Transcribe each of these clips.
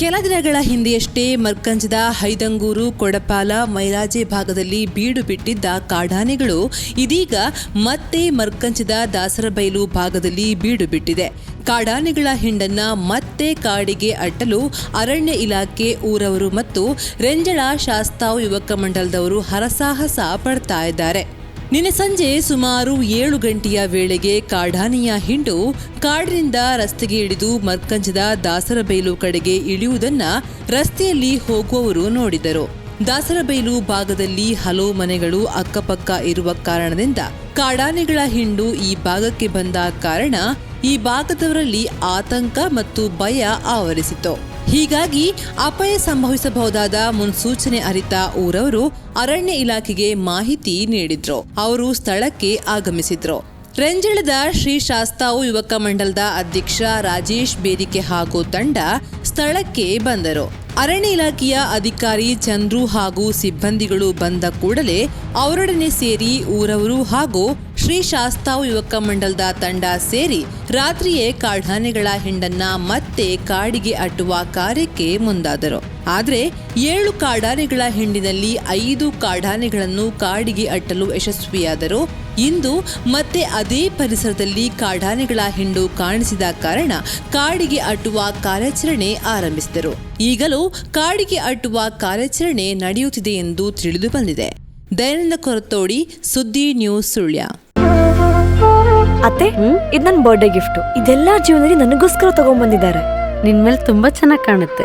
ದಿನಗಳ ಹಿಂದೆಯಷ್ಟೇ ಮರ್ಕಂಜದ ಹೈದಂಗೂರು, ಕೊಡಪಾಲ, ಮೈರಾಜೆ ಭಾಗದಲ್ಲಿ ಬೀಡು ಬಿಟ್ಟಿದ್ದ ಕಾಡಾನೆಗಳು ಇದೀಗ ಮತ್ತೆ ಮರ್ಕಂಜದ ದಾಸರಬೈಲು ಭಾಗದಲ್ಲಿ ಬೀಡು ಬಿಟ್ಟಿದೆ. ಕಾಡಾನೆಗಳ ಹಿಂಡನ್ನ ಮತ್ತೆ ಕಾಡಿಗೆ ಅಟ್ಟಲು ಅರಣ್ಯ ಇಲಾಖೆ ಊರವರು ಮತ್ತು ರೆಂಜಳ ಶಾಸ್ತಾವ್ ಯುವಕ ಮಂಡಲದವರು ಹರಸಾಹಸ ಪಡ್ತಾ ಇದ್ದಾರೆ. ನಿನ್ನೆ ಸಂಜೆ ಸುಮಾರು ಏಳು ಗಂಟೆಯ ವೇಳೆಗೆ ಕಾಡಾನೆಯ ಹಿಂಡು ಕಾಡಿನಿಂದ ರಸ್ತೆಗೆ ಇಳಿದು ಮರ್ಕಂಜದ ದಾಸರಬೈಲು ಕಡೆಗೆ ಇಳಿಯುವುದನ್ನ ರಸ್ತೆಯಲ್ಲಿ ಹೋಗುವವರು ನೋಡಿದರು. ದಾಸರಬೈಲು ಭಾಗದಲ್ಲಿ ಹಲವು ಮನೆಗಳು ಅಕ್ಕಪಕ್ಕ ಇರುವ ಕಾರಣದಿಂದ ಕಾಡಾನೆಗಳ ಹಿಂಡು ಈ ಭಾಗಕ್ಕೆ ಬಂದ ಕಾರಣ ಈ ಭಾಗದವರಲ್ಲಿ ಆತಂಕ ಮತ್ತು ಭಯ ಆವರಿಸಿತು. ಹೀಗಾಗಿ ಅಪಾಯ ಸಂಭವಿಸಬಹುದಾದ ಮುನ್ಸೂಚನೆ ಅರಿತ ಊರವರು ಅರಣ್ಯ ಇಲಾಖೆಗೆ ಮಾಹಿತಿ ನೀಡಿದ್ರು. ಅವರು ಸ್ಥಳಕ್ಕೆ ಆಗಮಿಸಿದ್ರು. ರೆಂಜಳದ ಶ್ರೀ ಶಾಸ್ತಾವು ಯುವಕ ಮಂಡಲದ ಅಧ್ಯಕ್ಷ ರಾಜೇಶ್ ಬೇದಿಕೆ ಹಾಗೂ ತಂಡ ಸ್ಥಳಕ್ಕೆ ಬಂದರು. ಅರಣ್ಯ ಇಲಾಖೆಯ ಅಧಿಕಾರಿ ಚಂದ್ರು ಹಾಗೂ ಸಿಬ್ಬಂದಿಗಳು ಬಂದ ಕೂಡಲೇ ಅವರೊಡನೆ ಸೇರಿ ಊರವರು ಹಾಗೂ ಶ್ರೀ ಶಾಸ್ತಾವ್ ಯುವಕ ಮಂಡಲದ ತಂಡ ಸೇರಿ ರಾತ್ರಿಯೇ ಕಾಡಾನೆಗಳ ಹಿಂಡನ್ನ ಮತ್ತೆ ಕಾಡಿಗೆ ಅಟ್ಟುವ ಕಾರ್ಯಕ್ಕೆ ಮುಂದಾದರು. ಆದರೆ ಏಳು ಕಾಡಾನೆಗಳ ಹಿಂಡಿನಲ್ಲಿ ಐದು ಕಾಡಾನೆಗಳನ್ನು ಕಾಡಿಗೆ ಅಟ್ಟಲು ಯಶಸ್ವಿಯಾದರು. ಇಂದು ಮತ್ತೆ ಅದೇ ಪರಿಸರದಲ್ಲಿ ಕಾಡಾನೆಗಳ ಹಿಂಡು ಕಾಣಿಸಿದ ಕಾರಣ ಕಾಡಿಗೆ ಅಟ್ಟುವ ಕಾರ್ಯಾಚರಣೆ ಆರಂಭಿಸಿದರು. ಈಗಲೂ ಕಾಡಿಗೆ ಅಟ್ಟುವ ಕಾರ್ಯಾಚರಣೆ ನಡೆಯುತ್ತಿದೆ ಎಂದು ತಿಳಿದು ಬಂದಿದೆ. ದಯಾನಂದ ಕೊರತೋಡಿ, ಸುದ್ದಿ ನ್ಯೂಸ್ ಸುಳ್ಯ. ಅತ್ತೆ, ಇದು ನನ್ನ ಬರ್ಡೇ ಗಿಫ್ಟ್ ಇದೆಲ್ಲ ಜೀವನದಲ್ಲಿ ನನಗೋಸ್ಕರ ತಗೊಂಡ್ಬಂದಿದ್ದಾರೆ ನಿನ್ ಮೇಲೆ ತುಂಬಾ ಚೆನ್ನಾಗಿ ಕಾಣುತ್ತೆ.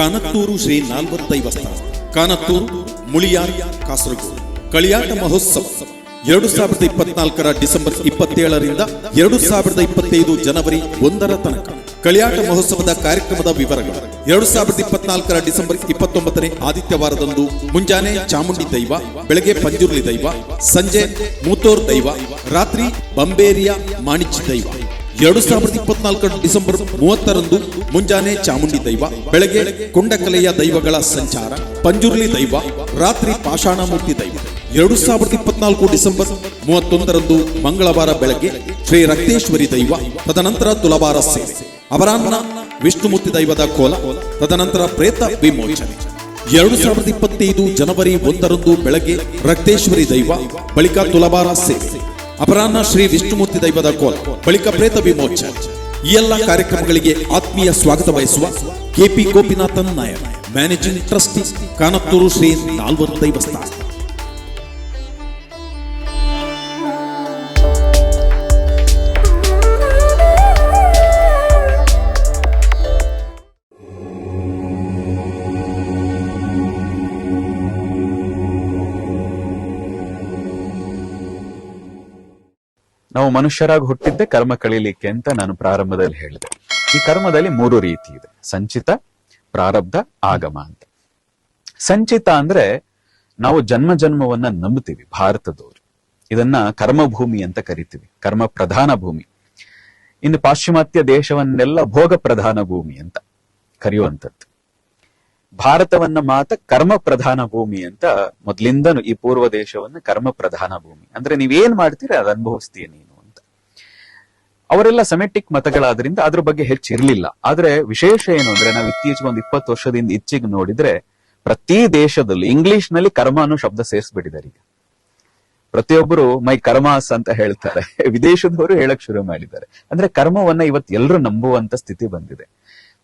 ಕಾನತ್ತೂರು ಶ್ರೀ ನಾಲ್ವತ್ತೈವಸ್ತ ಕಾನತ್ತೂರು, ಮುಳಿಯಾರ್, ಕಾಸರಗೋಡು. ಕಳಿಯಾಟ ಮಹೋತ್ಸವ, ಎರಡು ಸಾವಿರದ ಇಪ್ಪತ್ನಾಲ್ಕರ ಡಿಸೆಂಬರ್ ಇಪ್ಪತ್ತೇಳರಿಂದ ಎರಡು ಸಾವಿರದ ಇಪ್ಪತ್ತೈದು ಜನವರಿ ಒಂದರ ತನಕ ಕಳಿಯಾಟ ಮಹೋತ್ಸವದ ಕಾರ್ಯಕ್ರಮದ ವಿವರಗಳು. ಎರಡು ಸಾವಿರದ ಇಪ್ಪತ್ನಾಲ್ಕರ ಡಿಸೆಂಬರ್ ಇಪ್ಪತ್ತೊಂಬತ್ತನೇ ಆದಿತ್ಯವಾರದಂದು ಮುಂಜಾನೆ ಚಾಮುಂಡಿ ದೈವ, ಬೆಳಗ್ಗೆ ಪಂಜುರ್ಲಿ ದೈವ, ಸಂಜೆ ಮೂತೋರ್ ದೈವ, ರಾತ್ರಿ ಬಂಬೇರಿಯ ಮಾಣಿಚಿ ದೈವ. ಎರಡು ಸಾವಿರದ ಇಪ್ಪತ್ನಾಲ್ಕು ಡಿಸೆಂಬರ್ ಮೂವತ್ತರಂದು ಮುಂಜಾನೆ ಚಾಮುಂಡಿ ದೈವ, ಬೆಳಗ್ಗೆ ಕುಂಡಕಲೆಯ ದೈವಗಳ ಸಂಚಾರ, ಪಂಜುರ್ಲಿ ದೈವ, ರಾತ್ರಿ ಪಾಷಾಣಮೂರ್ತಿ ದೈವ. ಎರಡು ಸಾವಿರದ ಇಪ್ಪತ್ನಾಲ್ಕು ಡಿಸೆಂಬರ್ ಮೂವತ್ತೊಂದರಂದು ಮಂಗಳವಾರ ಬೆಳಗ್ಗೆ ಶ್ರೀ ರಕ್ತೇಶ್ವರಿ ದೈವ, ತದನಂತರ ತುಲವಾರ ಸೇವೆ. ಅಪರಾಹ್ನ ವಿಷ್ಣುಮೂರ್ತಿ ದೈವದ ಕೋಲ, ತದನಂತರ ಪ್ರೇತ ವಿಮೋಚನೆ. ಎರಡು ಸಾವಿರದ ಇಪ್ಪತ್ತೈದು ಜನವರಿ ಒಂದರಂದು ಬೆಳಗ್ಗೆ ರಕ್ತೇಶ್ವರಿ ದೈವ, ಬಳಿಕ ತುಲವಾರ ಸೇವೆ. ಅಪರಾಹ್ನ ಶ್ರೀ ವಿಷ್ಣುಮೂರ್ತಿ ದೈವದ ಕೋಲ್, ಬಳಿಕ ಪ್ರೇತ ವಿಮೋಚ ಈ ಎಲ್ಲ ಕಾರ್ಯಕ್ರಮಗಳಿಗೆ ಆತ್ಮೀಯ ಸ್ವಾಗತ ಬಯಸುವ KP Gopinathan Nayak managing trustee Kanathur Shri ನಾಲ್ವರು ದೈವಸ್ಥಾನ. ನಾವು ಮನುಷ್ಯರಾಗಿ ಹುಟ್ಟಿದ್ದೆ ಕರ್ಮ ಕಳೀಲಿಕ್ಕೆ ಅಂತ ನಾನು ಪ್ರಾರಂಭದಲ್ಲಿ ಹೇಳಿದೆ. ಈ ಕರ್ಮದಲ್ಲಿ ಮೂರು ರೀತಿ ಇದೆ. ಸಂಚಿತ, ಪ್ರಾರಬ್ಧ, ಆಗಮ ಅಂತ. ಸಂಚಿತ ಅಂದ್ರೆ ನಾವು ಜನ್ಮ ಜನ್ಮವನ್ನ ನಂಬುತ್ತೀವಿ ಭಾರತದವರು. ಇದನ್ನ ಕರ್ಮಭೂಮಿ ಅಂತ ಕರಿತೀವಿ. ಕರ್ಮ ಪ್ರಧಾನ ಭೂಮಿ. ಇನ್ನು ಪಾಶ್ಚಿಮಾತ್ಯ ದೇಶವನ್ನೆಲ್ಲ ಭೋಗ ಪ್ರಧಾನ ಭೂಮಿ ಅಂತ ಕರೆಯುವಂಥದ್ದು. ಭಾರತವನ್ನ ಮಾತ್ರ ಕರ್ಮ ಪ್ರಧಾನ ಭೂಮಿ ಅಂತ ಮೊದ್ಲಿಂದನು ಈ ಪೂರ್ವ ದೇಶವನ್ನ ಕರ್ಮ ಪ್ರಧಾನ ಭೂಮಿ. ಅಂದ್ರೆ ನೀವೇನ್ ಮಾಡ್ತೀರ ಅದ್ ಅನುಭವಿಸ್ತೀಯ ನೀನು ಅಂತ. ಅವರೆಲ್ಲ ಸೆಮೆಟಿಕ್ ಮತಗಳಾದ್ರಿಂದ ಅದ್ರ ಬಗ್ಗೆ ಹೆಚ್ಚಿರ್ಲಿಲ್ಲ. ಆದ್ರೆ ವಿಶೇಷ ಏನು ಅಂದ್ರೆ ನಾವು ಇತ್ತೀಚೆಗೆ ಒಂದು ಇಪ್ಪತ್ತು ವರ್ಷದಿಂದ ಇಚ್ಚಿಗೆ ನೋಡಿದ್ರೆ ಪ್ರತಿ ದೇಶದಲ್ಲಿ ಇಂಗ್ಲಿಷ್ನಲ್ಲಿ ಕರ್ಮ ಅನ್ನೋ ಶಬ್ದ ಸೇರಿಸ್ಬಿಟ್ಟಿದ್ದಾರೆ ಈಗ. ಪ್ರತಿಯೊಬ್ಬರು ಮೈ ಕರ್ಮಾಸ್ ಅಂತ ಹೇಳ್ತಾರೆ. ವಿದೇಶದವರು ಹೇಳಕ್ ಶುರು ಮಾಡಿದ್ದಾರೆ. ಅಂದ್ರೆ ಕರ್ಮವನ್ನ ಇವತ್ತು ಎಲ್ಲರೂ ನಂಬುವಂತ ಸ್ಥಿತಿ ಬಂದಿದೆ.